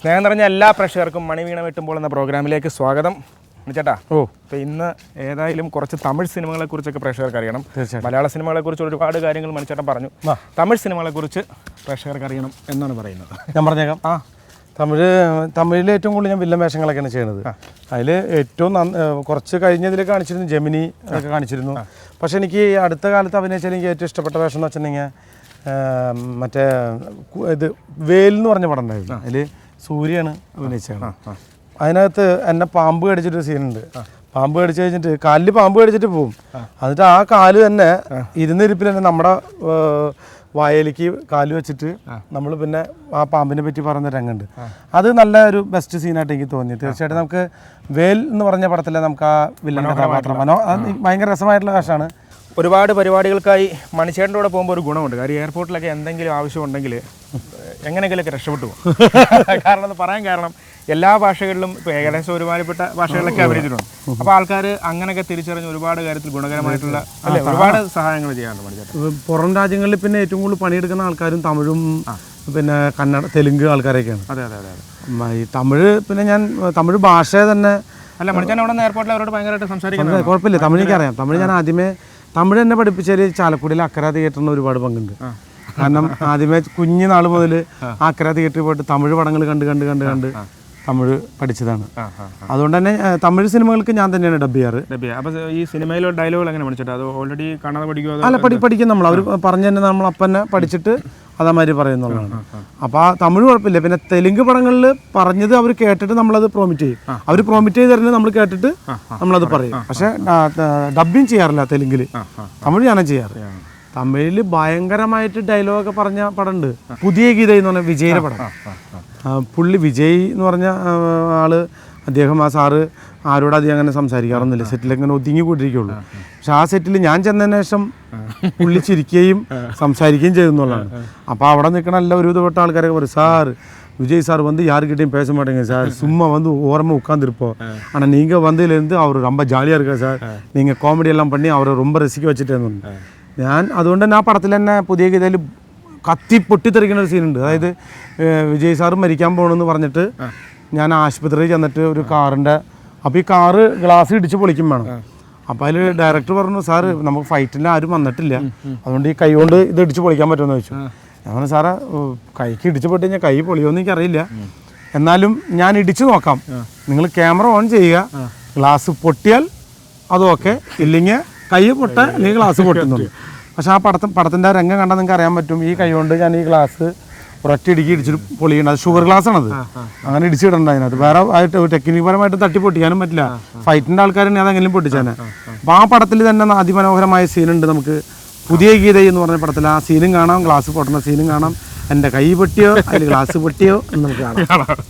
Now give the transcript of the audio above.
സ്നേഹം നിറഞ്ഞ എല്ലാ പ്രേക്ഷകർക്കും മണിവീണ വെട്ടുമ്പോൾ എന്ന പ്രോഗ്രാമിലേക്ക് സ്വാഗതം. ചേട്ടാ ഓ. അപ്പോൾ ഇന്ന് ഏതായാലും കുറച്ച് തമിഴ് സിനിമകളെ കുറിച്ചൊക്കെ പ്രേക്ഷകർക്ക് അറിയണം. മലയാള സിനിമകളെ കുറിച്ച് ഒരുപാട് കാര്യങ്ങൾ മണിച്ചേട്ടൻ പറഞ്ഞു. തമിഴ് സിനിമകളെ കുറിച്ച് പ്രേക്ഷകർക്ക് അറിയണം എന്നാണ് പറയുന്നത്. ഞാൻ പറഞ്ഞേക്കാം. ആ. തമിഴ് തമിഴിൽ ഏറ്റവും കൂടുതൽ ഞാൻ വില്ലൻ വേഷങ്ങളൊക്കെയാണ് ചെയ്യുന്നത്. അതിൽ ഏറ്റവും കുറച്ച് കഴിഞ്ഞതിൽ കാണിച്ചിരുന്നു ജെമിനി ഒക്കെ കാണിച്ചിരുന്നു. പക്ഷെ എനിക്ക് അടുത്ത കാലത്ത് അഭിനയിച്ചാൽ എനിക്ക് ഏറ്റവും ഇഷ്ടപ്പെട്ട വേഷം എന്ന് വെച്ചിട്ടുണ്ടെങ്കിൽ മറ്റേ ഇത് വേൽ എന്ന് പറഞ്ഞ പടം ഉണ്ടായിരുന്നു. അതിൽ സൂര്യയാണ് അഭിനയിച്ചത്. അതിനകത്ത് എന്നെ പാമ്പ് കടിച്ചിട്ടൊരു സീനുണ്ട്. പാമ്പ് കടിച്ചു കഴിഞ്ഞിട്ട് കാലിൽ പാമ്പ് കടിച്ചിട്ട് പോകും എന്നിട്ട് ആ കാൽ തന്നെ ഇരുന്നിരിപ്പിൽ തന്നെ നമ്മുടെ വായലിക്ക് കാൽ വെച്ചിട്ട് നമ്മൾ പിന്നെ ആ പാമ്പിനെ പറ്റി പറഞ്ഞ രംഗമുണ്ട് അത് നല്ല ഒരു ബെസ്റ്റ് സീനായിട്ട് എനിക്ക് തോന്നി. തീർച്ചയായിട്ടും നമുക്ക് വേൽ എന്ന് പറഞ്ഞ പടത്തിലെ നമുക്ക് ആ വില്ലൻ കഥാപാത്രം മനോ ഭയങ്കര രസമായിട്ടുള്ള വേഷമാണ്. ഒരുപാട് പരിപാടികൾക്കായി മണിച്ചേട്ടന്റെ കൂടെ പോകുമ്പോൾ ഒരു ഗുണമുണ്ട്. കാര്യം എയർപോർട്ടിലൊക്കെ എന്തെങ്കിലും ആവശ്യമുണ്ടെങ്കിൽ എങ്ങനെയെങ്കിലുമൊക്കെ രക്ഷപ്പെട്ടു പോകും. കാരണം അത് പറയാൻ കാരണം എല്ലാ ഭാഷകളിലും ഇപ്പോൾ ഏകദേശം ഒരുമാതിരിപ്പെട്ട ഭാഷകളിലൊക്കെ അഭിനയിച്ചിട്ടുണ്ട്. അപ്പോൾ ആൾക്കാർ അങ്ങനെയൊക്കെ തിരിച്ചറിഞ്ഞ് ഒരുപാട് കാര്യത്തിൽ ഗുണകരമായിട്ടുള്ള അല്ലേ? ഒരുപാട് സഹായങ്ങൾ ചെയ്യാറുണ്ട് മണിച്ചേട്ടൻ. പുറം രാജ്യങ്ങളിൽ പിന്നെ ഏറ്റവും കൂടുതൽ പണിയെടുക്കുന്ന ആൾക്കാരും തമിഴും പിന്നെ കന്നഡ തെലുങ്ക് ആൾക്കാരൊക്കെയാണ്. അതെ അതെ അതെ അതെ. ഈ തമിഴ് പിന്നെ ഞാൻ തമിഴ് ഭാഷയെ തന്നെ അല്ല മണിച്ചേട്ടൻ അവിടെ നിന്ന് എയർപോർട്ടിൽ അവരോട് ഭയങ്കരമായിട്ട് സംസാരിക്കുന്നത് കുഴപ്പമില്ല. തമിഴ് എനിക്കറിയാം തമിഴ് ഞാൻ ആദ്യമേ തമിഴ് എന്നെ പഠിപ്പിച്ചാൽ ചാലക്കുടിയിൽ അക്കര തിയേറ്ററിന് ഒരുപാട് പങ്കുണ്ട്. കാരണം ആദ്യമേ കുഞ്ഞു നാൾ മുതൽ അക്കര തിയേറ്ററിൽ പോയിട്ട് തമിഴ് പടങ്ങൾ കണ്ട് കണ്ട് കണ്ട് കണ്ട് തമിഴ് പഠിച്ചതാണ്. അതുകൊണ്ട് തന്നെ തമിഴ് സിനിമകൾക്ക് ഞാൻ തന്നെയാണ് ഡബ് ചെയ്യാറ്. അപ്പോൾ ഈ സിനിമയിലെ ഡയലോഗുകൾ എങ്ങനെ പഠിച്ചിട്ട്? അത് ഓൾറെഡി കാണാതെ പഠിക്കുമോ അല്ല പഠി പഠിക്കും നമ്മൾ അവർ പറഞ്ഞു തന്നെ നമ്മൾ അപ്പം തന്നെ പഠിച്ചിട്ട് അതേമാതിരി പറയുന്നുള്ളതാണ്. അപ്പോൾ ആ തമിഴ് കുഴപ്പമില്ല. പിന്നെ തെലുങ്ക് പടങ്ങളിൽ പറഞ്ഞത് അവർ കേട്ടിട്ട് നമ്മളത് പ്രോമിറ്റ് ചെയ്യും. അവർ പ്രോമിറ്റ് ചെയ്ത് തരുന്നത് നമ്മൾ കേട്ടിട്ട് നമ്മളത് പറയും. പക്ഷേ ഡബിങ് ചെയ്യാറില്ല തെലുങ്കിൽ തമിഴ് ഞാനാ ചെയ്യാറ്. തമിഴിൽ ഭയങ്കരമായിട്ട് ഡയലോഗൊക്കെ പറഞ്ഞ പടമുണ്ട്. പുതിയ ഗീത എന്ന് പറഞ്ഞ വിജയുടെ പടം. പുള്ളി വിജയ് എന്ന് പറഞ്ഞ ആൾ അദ്ദേഹം ആ സാറ് ആരോട് അധികം അങ്ങനെ സംസാരിക്കാറൊന്നുമില്ല. സെറ്റിൽ അങ്ങനെ ഒതുങ്ങി കൂട്ടിരിക്കുള്ളൂ പക്ഷെ ആ സെറ്റിൽ ഞാൻ ചെന്നതിന് ശേഷം പുള്ളി ചിരിക്കുകയും സംസാരിക്കുകയും ചെയ്യുന്നുള്ളതാണ് അപ്പോൾ അവിടെ നിൽക്കണ എല്ലാ ഒരുവിധപ്പെട്ട ആൾക്കാരൊക്കെ പറയും സാർ விஜய் சார் வந்து யாருக்கிட்டையும் பேச மாட்டேங்க சார் சும்மா வந்து ஓரமாக உட்காந்துருப்போம் ஆனால் நீங்கள் வந்ததுலேருந்து அவர் ரொம்ப ஜாலியாக இருக்கார் சார் நீங்கள் காமெடி எல்லாம் பண்ணி அவரை ரொம்ப ரசிக்க வச்சுட்டே இருந்தோம் ഞാൻ അതുകൊണ്ട് തന്നെ ആ പടത്തിൽ തന്നെ പുതിയ ഗീതയിൽ കത്തി പൊട്ടിത്തെറിക്കുന്ന ഒരു സീനുണ്ട് അതായത് ഏഹ്, വിജയ് സാറ് മരിക്കാൻ പോകണമെന്ന് പറഞ്ഞിട്ട് ഞാൻ ആശുപത്രിയിൽ ചെന്നിട്ട് ഒരു കാറിൻ്റെ അപ്പോൾ ഈ കാറ് ഗ്ലാസ് ഇടിച്ച് പൊളിക്കും വേണം അപ്പോൾ അതിൽ ഡയറക്ടർ പറഞ്ഞു സാറ് നമുക്ക് ഫൈറ്റിൽ ആരും വന്നിട്ടില്ല. അതുകൊണ്ട് ഈ കൈ കൊണ്ട് ഇത് ഇടിച്ച് പൊളിക്കാൻ പറ്റുമെന്ന് ചോദിച്ചു. ഞാൻ പറഞ്ഞു സാറേ കൈക്ക് ഇടിച്ച് പൊട്ടി കഴിഞ്ഞാൽ കൈ പൊളിയോന്ന് എനിക്കറിയില്ല. എന്നാലും ഞാൻ ഇടിച്ചു നോക്കാം. നിങ്ങൾ ക്യാമറ ഓൺ ചെയ്യുക. ഗ്ലാസ് പൊട്ടിയാൽ അതൊക്കെ ഇല്ലെങ്കിൽ കൈ പൊട്ട അല്ലെങ്കിൽ ഗ്ലാസ് പൊട്ടുന്നുണ്ട്. പക്ഷെ ആ പടത്തിന് പടത്തിന്റെ രംഗം കണ്ടാൽ നിങ്ങൾക്ക് അറിയാൻ പറ്റും. ഈ കൈ കൊണ്ട് ഞാൻ ഈ ഗ്ലാസ് ഒരൊറ്റ ഇടുക്കി ഇടിച്ചിട്ട് പൊളിയണം അത് ഷുഗർ ഗ്ലാസ് ആണത് അങ്ങനെ ഇടിച്ചിടണ്ട അതിനകത്ത്. വേറെ ആയിട്ട് ടെക്നിക് പരമായിട്ട് തട്ടി പൊട്ടിക്കാനും പറ്റില്ല. ഫൈറ്റിന്റെ ആൾക്കാരുണ്ടെങ്കിൽ അതെങ്കിലും പൊട്ടിച്ചാനെ. അപ്പൊ ആ പടത്തിൽ തന്നെ അതിമനോഹരമായ സീനുണ്ട് നമുക്ക്. പുതിയ ഗീത എന്ന് പറഞ്ഞ പടത്തിൽ ആ സീനും കാണാം ഗ്ലാസ് പൊട്ടുന്ന സീനും കാണാം. എന്റെ കൈ പൊട്ടിയോ അതിൽ ഗ്ലാസ് പൊട്ടിയോ എന്ന് നമുക്ക് കാണാം.